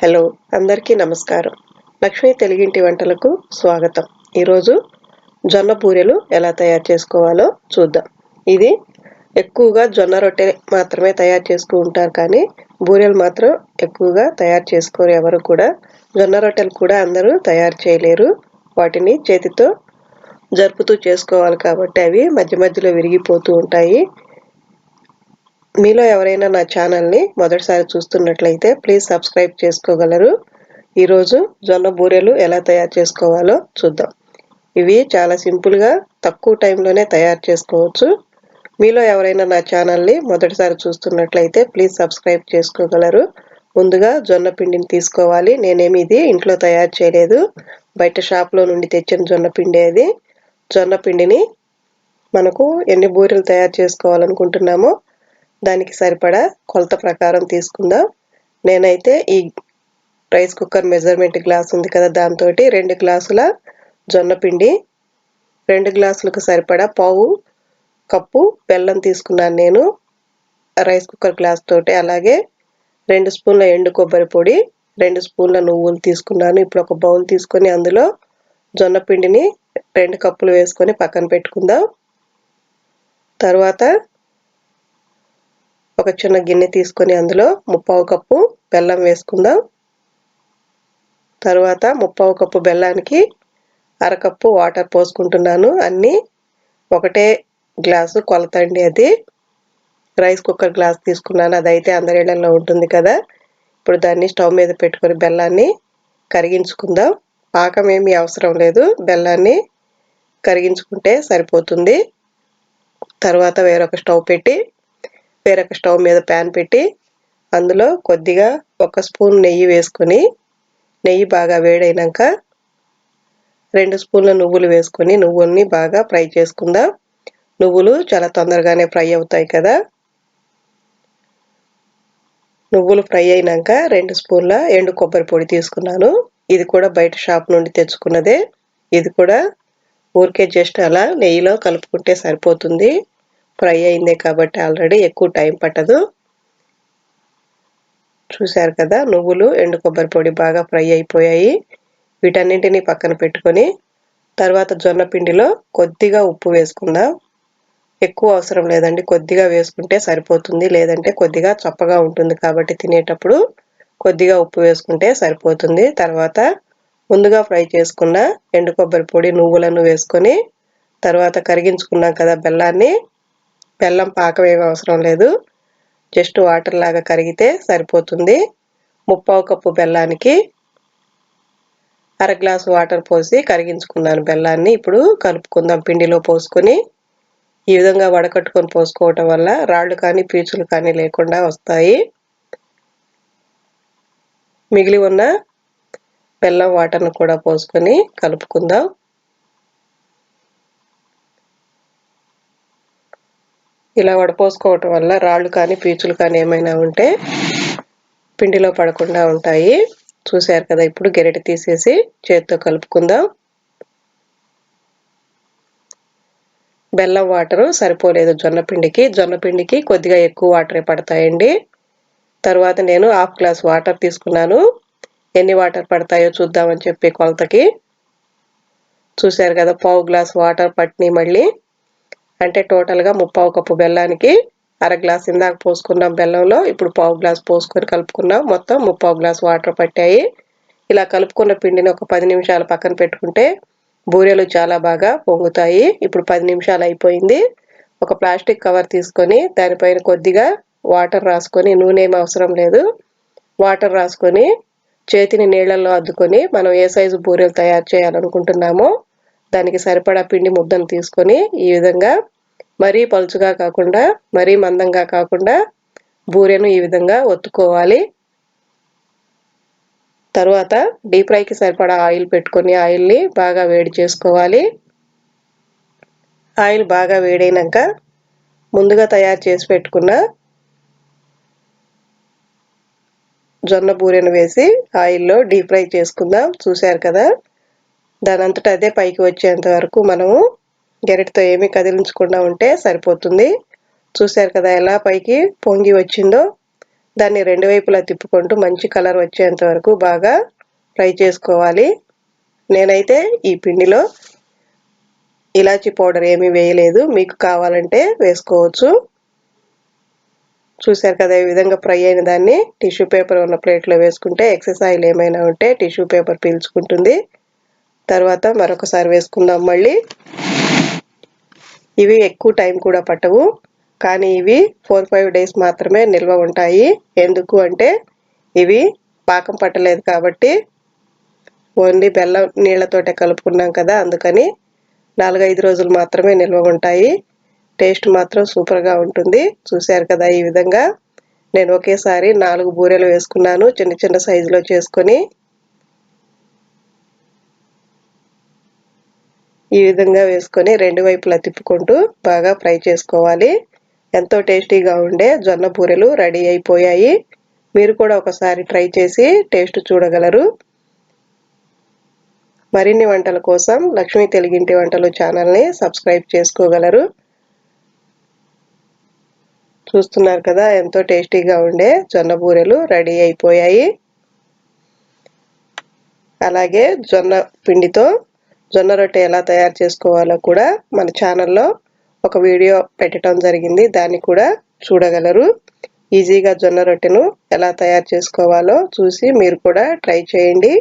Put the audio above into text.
Hello అందరికీ నమస్కారం. లక్ష్మీ తెలుగింటి వంటలకు స్వాగతం. ఈరోజు జొన్న పూరెలు ఎలా తయారు చేసుకోవాలో చూద్దాం. ఇది ఎక్కువగా జొన్న రొట్టె మాత్రమే తయారు చేసుకుంటూ ఉంటారు కానీ బూరెలు మాత్రం ఎక్కువగా తయారు చేసుకోరు. ఎవరు కూడా జొన్న రొట్టెలు కూడా అందరూ తయారు చేయలేరు. వాటిని చేతితో జరుపుతూ చేసుకోవాలి కాబట్టి అవి మధ్య మధ్యలో విరిగిపోతూ ఉంటాయి. మీలో ఎవరైనా నా ఛానల్ని మొదటిసారి చూస్తున్నట్లయితే ప్లీజ్ సబ్స్క్రైబ్ చేసుకోగలరు. ఈరోజు జొన్న బూరెలు ఎలా తయారు చేసుకోవాలో చూద్దాం. ఇవి చాలా సింపుల్గా తక్కువ టైంలోనే తయారు చేసుకోవచ్చు. మీలో ఎవరైనా నా ఛానల్ని మొదటిసారి చూస్తున్నట్లయితే ప్లీజ్ సబ్స్క్రైబ్ చేసుకోగలరు. ముందుగా జొన్న పిండిని తీసుకోవాలి. నేనేమి ఇది ఇంట్లో తయారు చేయలేదు. బయట షాప్లో నుండి తెచ్చిన జొన్న పిండి అది. జొన్న పిండిని మనకు ఎన్ని బూరెలు తయారు చేసుకోవాలనుకుంటున్నామో దానికి సరిపడా కొలత ప్రకారం తీసుకుందాం. నేనైతే ఈ రైస్ కుక్కర్ మెజర్మెంట్ గ్లాస్ ఉంది కదా దాంతో రెండు గ్లాసుల జొన్న పిండి రెండు గ్లాసులకు సరిపడా పావు కప్పు బెల్లం తీసుకున్నాను నేను రైస్ కుక్కర్ గ్లాస్ తోటి. అలాగే రెండు స్పూన్ల ఎండు కొబ్బరి పొడి రెండు స్పూన్ల నువ్వులు తీసుకున్నాను. ఇప్పుడు ఒక బౌల్ తీసుకొని అందులో జొన్న పిండిని రెండు కప్పులు వేసుకొని పక్కన పెట్టుకుందాం. తర్వాత ఒక చిన్న గిన్నె తీసుకొని అందులో ముప్పావు కప్పు బెల్లం వేసుకుందాం. తర్వాత ముప్పావు కప్పు బెల్లానికి అరకప్పు వాటర్ పోసుకుంటున్నాను. అన్నీ ఒకటే గ్లాసు కొలతండి అది. రైస్ కుక్కర్ గ్లాస్ తీసుకున్నాను. అదైతే అందరిళ్ళల్లో ఉంటుంది కదా. ఇప్పుడు దాన్ని స్టవ్ మీద పెట్టుకొని బెల్లాన్ని కరిగించుకుందాం. పాకం ఏమీ అవసరం లేదు. బెల్లాన్ని కరిగించుకుంటే సరిపోతుంది. తర్వాత వేరొక స్టవ్ పెట్టి వేరొక స్టవ్ మీద ప్యాన్ పెట్టి అందులో కొద్దిగా ఒక స్పూన్ నెయ్యి వేసుకొని నెయ్యి బాగా వేడైనాక రెండు స్పూన్ల నువ్వులు వేసుకొని నువ్వుల్ని బాగా ఫ్రై చేసుకుందాం. నువ్వులు చాలా తొందరగానే ఫ్రై అవుతాయి కదా. నువ్వులు ఫ్రై అయినాక రెండు స్పూన్ల ఎండు కొబ్బరి పొడి తీసుకున్నాను. ఇది కూడా బయట షాప్ నుండి తెచ్చుకున్నదే. ఇది కూడా ఊరికే జస్ట్ అలా నెయ్యిలో కలుపుకుంటే సరిపోతుంది. ఫ్రై అయిందే కాబట్టి ఆల్రెడీ ఎక్కువ టైం పట్టదు. చూశారు కదా నువ్వులు ఎండు కొబ్బరి పొడి బాగా ఫ్రై అయిపోయాయి. వీటన్నింటినీ పక్కన పెట్టుకొని తర్వాత జొన్న పిండిలో కొద్దిగా ఉప్పు వేసుకుందాం. ఎక్కువ అవసరం లేదండి కొద్దిగా వేసుకుంటే సరిపోతుంది. లేదంటే కొద్దిగా చప్పగా ఉంటుంది కాబట్టి తినేటప్పుడు కొద్దిగా ఉప్పు వేసుకుంటే సరిపోతుంది. తర్వాత ముందుగా ఫ్రై చేసుకున్న ఎండు కొబ్బరి పొడి నువ్వులను వేసుకొని తర్వాత కరిగించుకున్నాం కదా బెల్లాన్ని బెల్లం పాకం ఏమి అవసరం లేదు. జస్ట్ వాటర్ లాగా కరిగితే సరిపోతుంది. ముప్పావు కప్పు బెల్లానికి అర గ్లాసు వాటర్ పోసి కరిగించుకున్నాను బెల్లాన్ని. ఇప్పుడు కలుపుకుందాం పిండిలో పోసుకొని. ఈ విధంగా వడకట్టుకొని పోసుకోవటం వల్ల రాళ్ళు కానీ పీచులు కానీ లేకుండా వస్తాయి. మిగిలి ఉన్న బెల్లం వాటర్ను కూడా పోసుకొని కలుపుకుందాం. ఇలా వడపోసుకోవటం వల్ల రాళ్ళు కానీ పీచులు కానీ ఏమైనా ఉంటే పిండిలో పడకుండా ఉంటాయి. చూశారు కదా ఇప్పుడు గెరటి తీసేసి చేతితో కలుపుకుందాం. బెల్లం వాటరు సరిపోలేదు జొన్న పిండికి. జొన్న పిండికి కొద్దిగా ఎక్కువ వాటరే పడతాయండి. తర్వాత నేను హాఫ్ గ్లాస్ వాటర్ తీసుకున్నాను. ఎన్ని వాటర్ పడతాయో చూద్దామని చెప్పి కొలతకి. చూశారు కదా పావు గ్లాస్ వాటర్ పట్టినాయి మళ్ళీ. అంటే టోటల్గా ముప్పావు కప్పు బెల్లానికి అర గ్లాస్ ఇందాక పోసుకున్నాం బెల్లంలో ఇప్పుడు పావు గ్లాస్ పోసుకొని కలుపుకున్నాం. మొత్తం ముప్పావు గ్లాస్ వాటర్ పట్టాయి. ఇలా కలుపుకున్న పిండిని ఒక పది నిమిషాలు పక్కన పెట్టుకుంటే బూరెలు చాలా బాగా పొంగుతాయి. ఇప్పుడు పది నిమిషాలు అయిపోయింది. ఒక ప్లాస్టిక్ కవర్ తీసుకొని దానిపైన కొద్దిగా వాటర్ రాసుకొని నూనె ఏం అవసరం లేదు. వాటర్ రాసుకొని చేతిని నీళ్ళల్లో అద్దుకొని మనం ఏ సైజు బూరెలు తయారు చేయాలనుకుంటున్నామో దానికి సరిపడా పిండి ముద్దను తీసుకొని ఈ విధంగా మరీ పలుచుగా కాకుండా మరీ మందంగా కాకుండా బూరెను ఈ విధంగా ఒత్తుకోవాలి. తర్వాత డీప్ ఫ్రైకి సరిపడా ఆయిల్ పెట్టుకొని ఆయిల్ని బాగా వేడి చేసుకోవాలి. ఆయిల్ బాగా వేడైనాక ముందుగా తయారు చేసి పెట్టుకున్న జొన్న బూరెను వేసి ఆయిల్లో డీప్ ఫ్రై చేసుకుందాం. చూశారు కదా? దానంతట అదే పైకి వచ్చేంత వరకు మనము గెరటితో ఏమీ కదిలించకుండా ఉంటే సరిపోతుంది. చూశారు కదా ఎలా పైకి పొంగి వచ్చిందో? దాన్ని రెండు వైపులా తిప్పుకుంటూ మంచి కలర్ వచ్చేంత వరకు బాగా ఫ్రై చేసుకోవాలి. నేనైతే ఈ పిండిలో ఇలాచీ పౌడర్ ఏమీ వేయలేదు. మీకు కావాలంటే వేసుకోవచ్చు. చూశారు కదా ఈ విధంగా ఫ్రై అయిన దాన్ని టిష్యూ పేపర్ ఉన్న ప్లేట్లో వేసుకుంటే ఎక్సెస్ ఆయిల్ ఏమైనా ఉంటే టిష్యూ పేపర్ పీల్చుకుంటుంది. తర్వాత మరొకసారి వేసుకుందాం మళ్ళీ. ఇవి ఎక్కువ టైం కూడా పట్టవు. కానీ ఇవి ఫోర్ ఫైవ్ డేస్ మాత్రమే నిల్వ ఉంటాయి. ఎందుకు అంటే ఇవి పాకం పట్టలేదు కాబట్టి ఓన్లీ బెల్లం నీళ్ళతోటే కలుపుకున్నాం కదా అందుకని నాలుగైదు రోజులు మాత్రమే నిల్వ ఉంటాయి. టేస్ట్ మాత్రం సూపర్గా ఉంటుంది. చూశారు కదా ఈ విధంగా. నేను ఒకేసారి నాలుగు బూరెలు వేసుకున్నాను చిన్న చిన్న సైజులో చేసుకొని. ఈ విధంగా వేసుకొని రెండు వైపులా తిప్పుకుంటూ బాగా ఫ్రై చేసుకోవాలి. ఎంతో టేస్టీగా ఉండే జొన్న బూరెలు రెడీ అయిపోయాయి. మీరు కూడా ఒకసారి ట్రై చేసి టేస్ట్ చూడగలరు. మరిన్ని వంటల కోసం లక్ష్మీ తెలుగింటి వంటలు ఛానల్ని సబ్స్క్రైబ్ చేసుకోగలరు. చూస్తున్నారు కదా ఎంతో టేస్టీగా ఉండే జొన్న బూరెలు రెడీ అయిపోయాయి. అలాగే జొన్న పిండితో జొన్న రొట్టె ఎలా తయారు చేసుకోవాలో కూడా మన ఛానల్లో ఒక వీడియో పెట్టడం జరిగింది. దాన్ని కూడా చూడగలరు. ఈజీగా జొన్న రొట్టెను ఎలా తయారు చేసుకోవాలో చూసి మీరు కూడా ట్రై చేయండి.